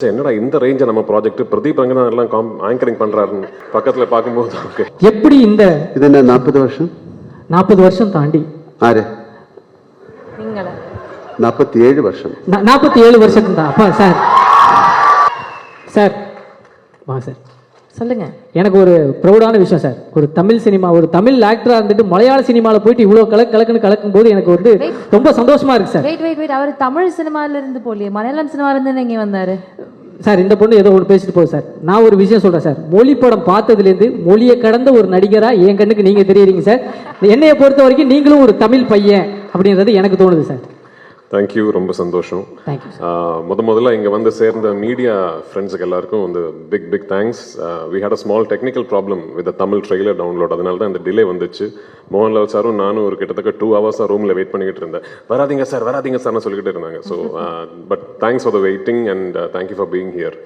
என்னடா இந்த ரேஞ்சை நம்ம ப்ராஜெக்ட் பிரதீப் ரங்கநாதன் எல்லாம் காம் ஆங்கரிங் பண்றாருன்னு பக்கத்துல பார்க்கும்போது ஓகே எப்படி இந்த இது என்ன நாற்பது வருஷம்? நாற்பது வருஷம் தாண்டி. ஆறு. நீங்களா. நாற்பத்தி ஏழு வருஷம். நாற்பத்தி ஏழு வருஷத்துக்கு தான். அப்பா சார். சார். வா சார். சொல்லுங்க. எனக்கு ஒரு ப்ரௌடான விஷயம் சார் ஒரு தமிழ் சினிமா ஒரு தமிழ் ஆக்டரா இருந்துட்டு மலையாள சினிமாவில் போயிட்டு இவ்வளோ கலக்கு கலக்குன்னு கலக்கும் போது எனக்கு வந்து ரொம்ப சந்தோஷமா இருக்கு சார் வெயிட் வெயிட் வெயிட் அவர் தமிழ் சினிமால இருந்து போலியே. மலையாளம் சினிமால இருந்து இங்க வந்தாரு? சார் இந்த பொண்ணு ஏதோ ஒன்று பேசிட்டு போகுது சார் நான் ஒரு விஷயம் சொல்றேன் சார் மொழி படம் பார்த்ததுலேருந்து மொழியை கடந்த ஒரு நடிகரா என் கண்ணுக்கு நீங்க தெரியுறீங்க சார் என்னைய பொறுத்த வரைக்கும் நீங்களும் ஒரு தமிழ் பையன் அப்படின்றது எனக்கு தோணுது சார் தேங்க்யூ ரொம்ப சந்தோஷம். முத முதல்ல இங்க வந்து சேர்ந்த மீடியா ஃப்ரெண்ட்ஸுக்கு எல்லாருக்கும் வந்து big big thanks we had a small technical problem with Tamil trailer download அதனால தான் இந்த டிலே வந்துச்சு. மோகன்லால் சாரும் நானும் ஒரு கிட்டத்தட்ட டூ ஹவர்ஸாக ரூமில் வெயிட் பண்ணிக்கிட்டு இருந்தேன். வராதீங்க சார் வராதீங்க சார்னு சொல்லிக்கிட்டு இருந்தாங்க. So but thanks for the waiting and thank you for being here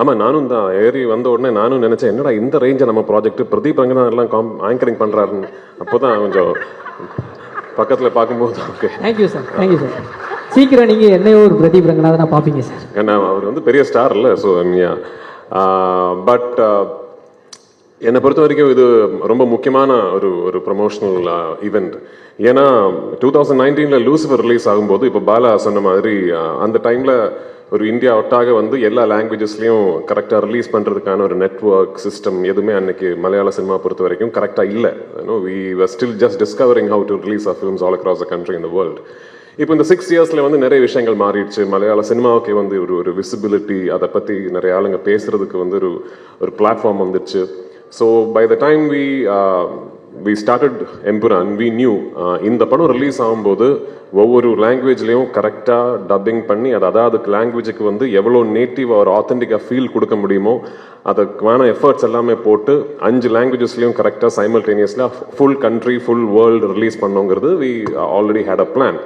ஆமா நானும் தான். ஏறி வந்த உடனே நானும் நினைச்சேன் என்னடா இந்த ரேஞ்சை நம்ம ப்ராஜெக்ட் பிரதீப் ரங்கநாதன் எல்லாம் காம் ஆங்கரிங் பண்றாருன்னு. அப்போதான் கொஞ்சம் பக்கத்துல பார்க்கும்போது okay thank you sir thank you sir சீக்கிரம் நீங்க என்னையோ ஒரு பிரதீப் ரங்கநாதனா பார்ப்பீங்க சார் ஏன்னா அவர் வந்து பெரிய ஸ்டார் இல்லை ஸோ பட் என்னை பொறுத்த வரைக்கும் இது ரொம்ப முக்கியமான ஒரு ஒரு ப்ரமோஷனல் ஈவெண்ட் ஏன்னா டூ தௌசண்ட் நைன்டீனில் லூசிஃபர் ரிலீஸ் ஆகும்போது இப்போ பாலா சொன்ன மாதிரி அந்த டைமில் ஒரு இந்தியா ஒட்டாக வந்து எல்லா லாங்குவேஜஸ்லையும் கரெக்டாக ரிலீஸ் பண்ணுறதுக்கான ஒரு நெட்ஒர்க் சிஸ்டம் எதுவுமே அன்னைக்கு மலையாள சினிமா பொறுத்த வரைக்கும் கரெக்டாக இல்லை. We are still just discovering how to release of films all across the country in the world இப்போ இந்த சிக்ஸ் இயர்ஸ்ல வந்து நிறைய விஷயங்கள் மாறிடுச்சு. மலையாள சினிமாவுக்கு வந்து ஒரு ஒரு விசிபிலிட்டி அதை பற்றி நிறைய ஆளுங்க பேசுறதுக்கு வந்து ஒரு ஒரு பிளாட்ஃபார்ம் வந்துச்சு so by the time we we started Empuraan we knew இந்த படம் ரிலீஸ் ஆகும்போது ஒவ்வொரு லாங்குவேஜ்லேயும் கரெக்டாக டப்பிங் பண்ணி அது அதாவது லாங்குவேஜுக்கு வந்து எவ்வளோ நேட்டிவ் ஒரு ஆத்தென்டிக்காக ஃபீல் கொடுக்க முடியுமோ அதுக்கான எஃபர்ட்ஸ் எல்லாமே போட்டு அஞ்சு லாங்குவேஜஸ்லையும் கரெக்டாக சைமல்டேனியஸில் full country full world release பண்ணோங்கிறது we already had a plan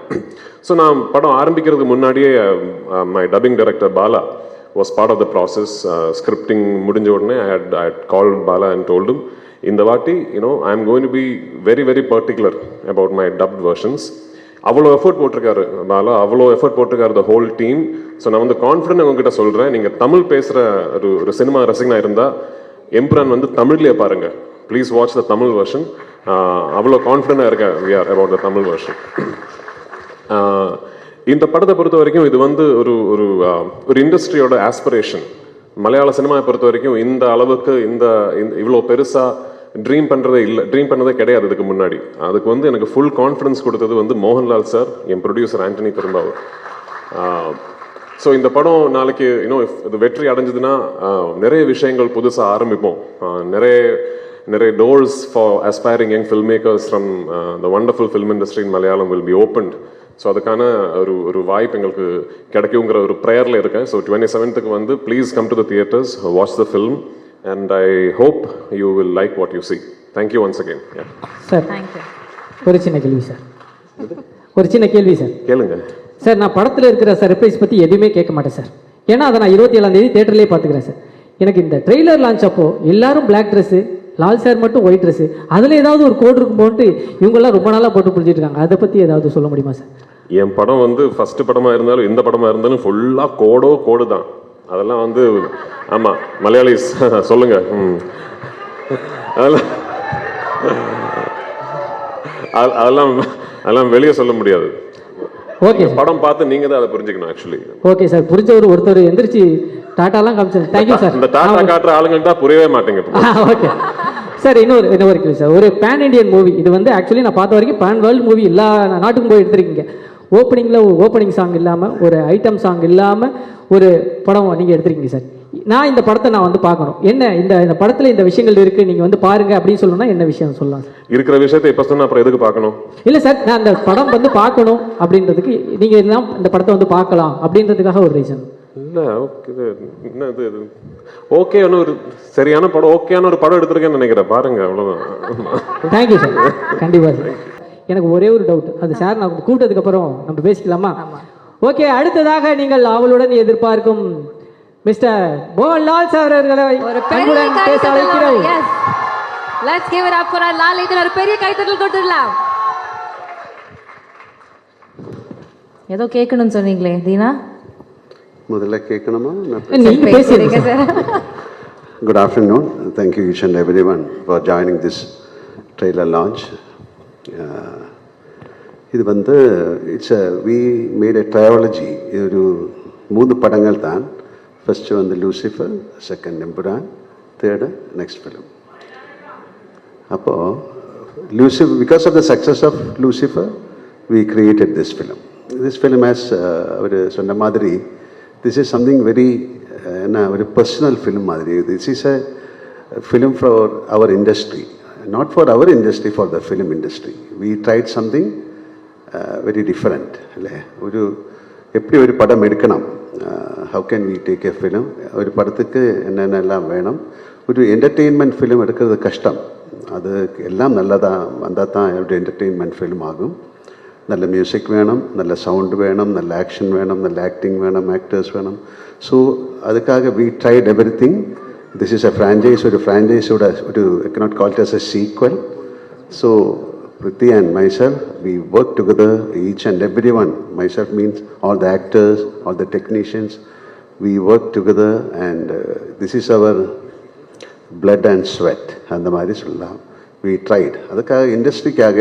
so நான் படம் ஆரம்பிக்கிறதுக்கு முன்னாடியே my dubbing director Bala was part of the process scripting முடிஞ்ச உடனே I had I call Bala and டோல்டும் இந்த வாட்டி you know I am going to be very very particular about my dubbed versions அவ்வளோ effort போட்டிருக்காரு. பாலா அவ்வளோ effort போட்டிருக்காரு the whole team so நான் வந்து கான்ஃபிடென்ட் உங்ககிட்ட சொல்கிறேன் நீங்கள் தமிழ் பேசுகிற ஒரு ஒரு சினிமா ரசிகனாக இருந்தால் எம்ப்ரான் வந்து தமிழ்லேயே பாருங்க. Please watch the Tamil version அவ்வளோ கான்ஃபிடென்ட்டாக இருக்கேன். We are about the Tamil version ah இந்த படத்தை பொறுத்த வரைக்கும் இது வந்து ஒரு ஒரு ஒரு இண்டஸ்ட்ரியோட ஆஸ்பிரேஷன் மலையாள சினிமாவை பொறுத்த வரைக்கும் இந்த அளவுக்கு இந்த இந்த- இவ்வளோ பெருசா ட்ரீம் பண்ணுறதே இல்லை ட்ரீம் பண்ணதே கிடையாது அதுக்கு முன்னாடி. அதுக்கு வந்து எனக்கு ஃபுல் கான்ஃபிடன்ஸ் கொடுத்தது வந்து மோகன்லால் சார் என் ப்ரொடியூசர் ஆண்டனி பெரும்பாவூர். ஸோ இந்த படம் நாளைக்கு இன்னும் இது வெற்றி அடைஞ்சதுன்னா நிறைய விஷயங்கள் புதுசாக ஆரம்பிப்போம். நிறைய நிறைய doors for aspiring young film makers from the wonderful film industry in Malayalam will be opened so அதுக்கான ஒரு ஒரு வாய்ப்பு எங்களுக்கு கிடைக்குங்கிற ஒரு ப்ரேயரில் இருக்கேன். ஸோ டுவெண்ட்டி செவன்த்துக்கு வந்து please come to the theatres watch the film and I hope you will like what you see thank you once again sir thank you ஒரு சின்ன கேள்வி சார் ஒரு சின்ன கேள்வி சார் கேளுங்க. சார் நான் படத்தில் இருக்கிற சர்ப்ரைஸ் பற்றி எதுவுமே கேட்க மாட்டேன் சார் ஏன்னா அதை நான் இருபத்தி ஏழாம் தேதி தேட்டர்லேயே பார்த்துக்கிறேன் சார் எனக்கு இந்த ட்ரெய்லர் லான்ச் அப்போ எல்லாரும் பிளாக் ட்ரெஸ்ஸு லால் சார் மட்டும் ஒயிட் ட்ரெஸ்ஸு அதில் ஏதாவது ஒரு கோட் இருக்கும் போட்டு இவங்கெல்லாம் ரொம்ப நாளாக போட்டு புரிஞ்சிட்டு இருக்காங்க. அதை பற்றி ஏதாவது சொல்ல முடியுமா சார் என் படம் வந்து ஃபர்ஸ்ட் படமா இருந்தாலும் எந்த படமா இருந்தாலும் ஃபுல்லா கோடோ கோடு தான். அதெல்லாம் வந்து ஆமா மலையாளிஸ் சொல்லுங்க. ம். அதெல்லாம் அது- அதெல்லாம் அதெல்லாம் வெளியே சொல்ல முடியாது. ஓகே படம் பார்த்து நீங்க தான் அதை புரிஞ்சுக்கணும் ஆக்சுவலி ஓகே சார். புரிஞ்சவர் ஒருத்தர் எந்திரிச்சு டாட்டாலாம் காமிச்சார். Thank you sir. இந்த டாட்டா காட்டுற ஆளுங்கள்ட்ட புரியவே மாட்டேங்குது ஓகே. சார் இன்னொரு இன்னொரு சார். ஒரு பேன் இண்டியன் மூவி இது வந்து ஆக்சுவலி நான் பார்த்த வரைக்கும் பேன் வேர்ல்டு மூவி எல்லா நாட்டுக்கும் போய் எடுத்திருக்கீங்க. ஓப்பனிங்கில் ஓப்பனிங் சாங் இல்லாமல் ஒரு ஐட்டம் சாங் இல்லாமல் ஒரு படம் நீங்கள் எடுத்திருக்கீங்க சார். நான் இந்த படத்தை நான் வந்து பார்க்கணும். என்ன இந்த இந்த படத்தில் இந்த விஷயங்கள் இருக்குது நீங்கள் வந்து பாருங்க அப்படின்னு சொல்லணும்னா என்ன விஷயம் சொல்லலாம் இருக்கிற விஷயத்தை இப்ப சொன்னா அப்புறம் எதுக்கு பார்க்கணும்? இல்லை சார் நான் அந்த படம் வந்து பார்க்கணும் அப்படின்றதுக்கு நீங்கள் எல்லாம் இந்த படத்தை வந்து பார்க்கலாம் அப்படின்றதுக்காக ஒரு ரீசன் இல்ல ஓகே என்ன இது இது ஓகே ஒரு சரியான படம் ஓகேயான ஒரு படம் எடுத்திருக்கேன்னு நினைக்கிறேன். பாருங்க அவ்வளவுதான். தேங்க்யூ சார் கண்டிப்பாக சார் எனக்கு ஒரே ஒரு டவுட் அது சார் நான் கூப்பிட்டதுக்கு அப்புறம் நம்ம பேசிக்கலாமா ஓகே அடுத்ததாக நீங்கள் அவளுடன் எதிர்பார்க்கும் மிஸ்டர் மோகன்லால் சார் அவர்களை ஒரு பெரிய அன்புடன் பேச கைத்தட்டல் அழைக்கிறோம் yes let's give it up for our Lalithan ஒரு பெரிய கைத்தட்டல் கொடுத்துடலாம் ஏதோ கேட்கணும்னு சொன்னீங்களே தீனா முதல்ல கேட்கணுமா நீங்க பேசுறீங்க sir Good afternoon. Thank you each and everyone for joining this trailer launch. Uh, இது வந்து it's we made a trilogy ஒரு மூணு படங்கள் தான் ஃபஸ்ட்டு வந்து Lucifer second Empuraan third next film அப்போது Lucifer because of the success of Lucifer we created this film this film as அவர் சொன்ன மாதிரி திஸ் இஸ் சம்திங் வெரி என்ன ஒரு பர்சனல் ஃபிலிம் மாதிரி this is a film for our industry not for our industry for the film industry we tried something very different അല്ലേ ഒരു എപ്പോഴും ഒരു പടം എടുക്കണം how can we take a film ഒരു പടത്തേക്ക് എന്നെല്ലാം വേണം ஒரு என்டர்டெயின்மெண்ட் ஃபிலிம் எடுக்கிறது கஷ்டம் அது எல்லாம் நல்லதாக வந்தால் தான் என்னுடைய என்டர்டெயின்மெண்ட் ஃபிலிம் ஆகும் நல்ல மியூசிக் வேணும் நல்ல சவுண்டு வேணும் நல்ல ஆக்ஷன் வேணும் நல்ல ஆக்டிங் வேணும் ஆக்டர்ஸ் வேணும் ஸோ அதுக்காக we tried everything this is a franchise ஒரு ஃப்ரான்ச்சைஸோட ஒரு cannot called as a sequel so Priti and myself, we work together, each and everyone. Myself means all the actors, all the technicians. We work together and uh, this is our blood and sweat. அந்த மாதிரி சொல்லலாம் we tried அதுக்காக இண்டஸ்ட்ரிக்காக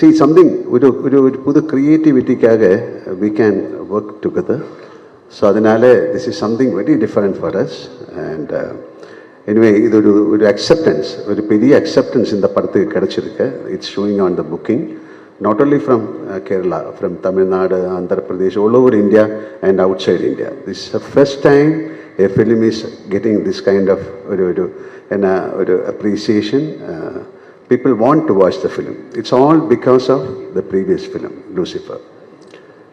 see something ஒரு ஒரு ஒரு புது க்ரியேட்டிவிட்டிக்காக we can work together so அதனால this is something very different for us and uh, anyway இது ஒரு ஒரு அக்செப்டன்ஸ் ஒரு பெரிய அக்செப்டன்ஸ் இந்த படத்துக்கு கிடைச்சிருக்கு it's showing on the booking not only from Kerala from Tamil Nadu Andhra Pradesh all over India and outside India this first time a film is getting this kind of ஒரு ஒரு என்ன ஒரு appreciation people want to watch the film it's all because of the previous film Lucifer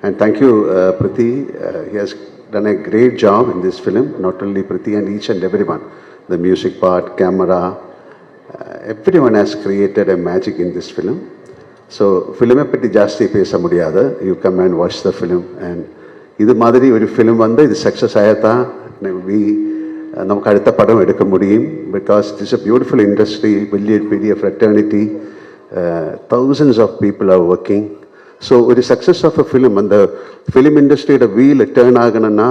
And thank you, uh, Priti. Uh, he has done a great job in this film, not only Priti and each and everyone. The music part, camera, uh, everyone has created a magic in this film. So, ஃபிலிமை பற்றி ஜாஸ்தி பேச முடியாது you come and watch the film and இது மாதிரி ஒரு film வந்து இது success ஆகத்தான் we നമുക്ക് അടുത്ത പടം എടുക്ക முடியும் because it is a beautiful industry വലിയ பெரிய fraternity thousands of people are working so ஒரு சக்ஸஸ் ஆஃப் அ ஃபிலிம் அந்த ஃபிலிம் இண்டஸ்ட்ரியோட வீல் டேர்ன் ஆகணும்னா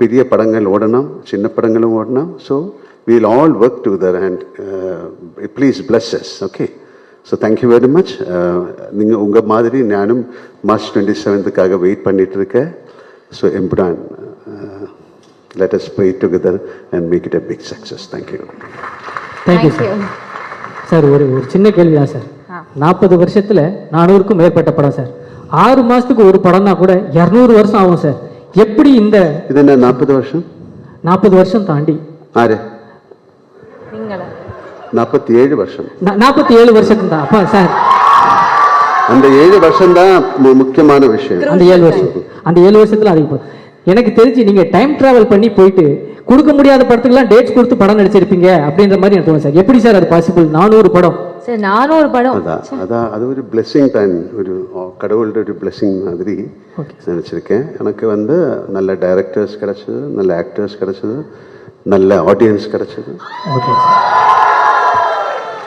பெரிய படங்கள் ஓடணும் சின்ன படங்களும் ஓடணும். So we'll all work together and please bless us okay so thank you very much நீங்கள் உங்கள் மாதிரி நானும் மார்ச் டுவெண்ட்டி செவன்த்துக்காக வெயிட் பண்ணிட்டு இருக்கேன். So Empuraan let us pray together and make it a big success. Thank you. Thank you sir sir ஒரு ஒரு சின்ன கேள்வி தான் சார் நாற்பது வருஷத்துல நானூறுக்கும் மேற்பட்ட படம் சார் ஆறு மாசத்துக்கு ஒரு படம்னா கூட இரநூறு வருஷம் ஆகும் சார் எப்படி இந்த இது என்ன நாற்பது வருஷம்? நாற்பது வருஷம் தாண்டி. ஆறு. நீங்களா? நாற்பத்தி ஏழு வருஷம். நாற்பத்தி ஏழு வருஷத்துக்கு தான் அப்பா சார். அந்த ஏழு வருஷம் தான் முக்கியமான விஷயம். அந்த ஏழு வருஷம். அந்த ஏழு வருஷத்துல அதிகம் எனக்கு தெரிஞ்சு நீங்க டைம் டிராவல் பண்ணி போயிட்டு கொடுக்க முடியாத படத்துக்குலாம் டேட்ஸ் கொடுத்து படம் நடிச்சிருப்பீங்க அப்படின்ற மாதிரி எனக்கு தோணும் சார். எப்படி சார் அது பாசிபிள் நானூறு படம். சரி நானும் ஒரு படம். அதான் அதான் அது ஒரு பிளெஸ்ஸிங் தான். ஒரு கடவுளோட ஒரு பிளெஸ்ஸிங் மாதிரி நினச்சிருக்கேன். எனக்கு வந்து நல்ல டைரக்டர்ஸ் கிடைச்சது நல்ல ஆக்டர்ஸ் கிடைச்சது நல்ல ஆடியன்ஸ் கிடைச்சது. ஓகே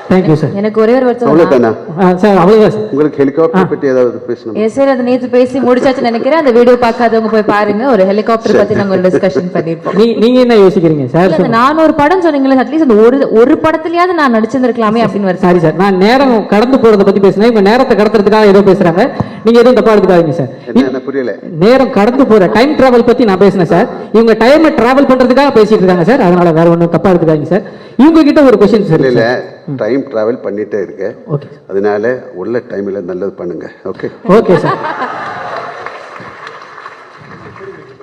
தேங்க்யூ சார் எனக்கு ஒரே ஒரு அவ்வளோதானா சார் அவ்வளோதான் சார் உங்களுக்கு ஹெலிகாப்டர் பற்றி ஏதாவது பேசணும்? எஸ் சார் அது நேத்து பேசி முடிச்சாச்சுன்னு நினைக்கிறேன். அந்த வீடியோ பார்க்காதவங்க போய் பாருங்க. ஒரு ஹெலிகாப்டர் பத்தி நாங்க ஒரு டிஸ்கஷன் பண்ணிருப்போம் நீ நீங்க என்ன யோசிக்கிறீங்க? சார் அந்த நானூறு படம் சொன்னீங்களே அட்லீஸ்ட் அந்த ஒரு ஒரு படத்துலயாவது நான் நடிச்சிருந்திருக்கலாமே அப்படின்னு வருது சாரி சார் நான் நேரம் கடந்து போறத பத்தி பேசுனேன். இவங்க நேரத்தை கடத்துறதுக்காக ஏதோ பேசுறாங்க. நீங்க எதுவும் தப்பா எடுத்துக்காதீங்க சார் புரியல. நேரம் கடந்து போற. டைம் டிராவல் பத்தி நான் பேசினேன் சார் இவங்க டைமை டிராவல் பண்றதுக்காக பேசிட்டு இருக்காங்க சார் அதனால வேற ஒன்றும் தப்பா எடுத்துக்காதீங்க சார் இவங்க கிட்ட ஒரு கொஸ்டின் சார் இல்ல டைம் டிராவல் பண்ணிட்டே இருக்கேன். ஓகே அதனால உள்ள டைம்ல நல்லது பண்ணுங்க. Okay okay sir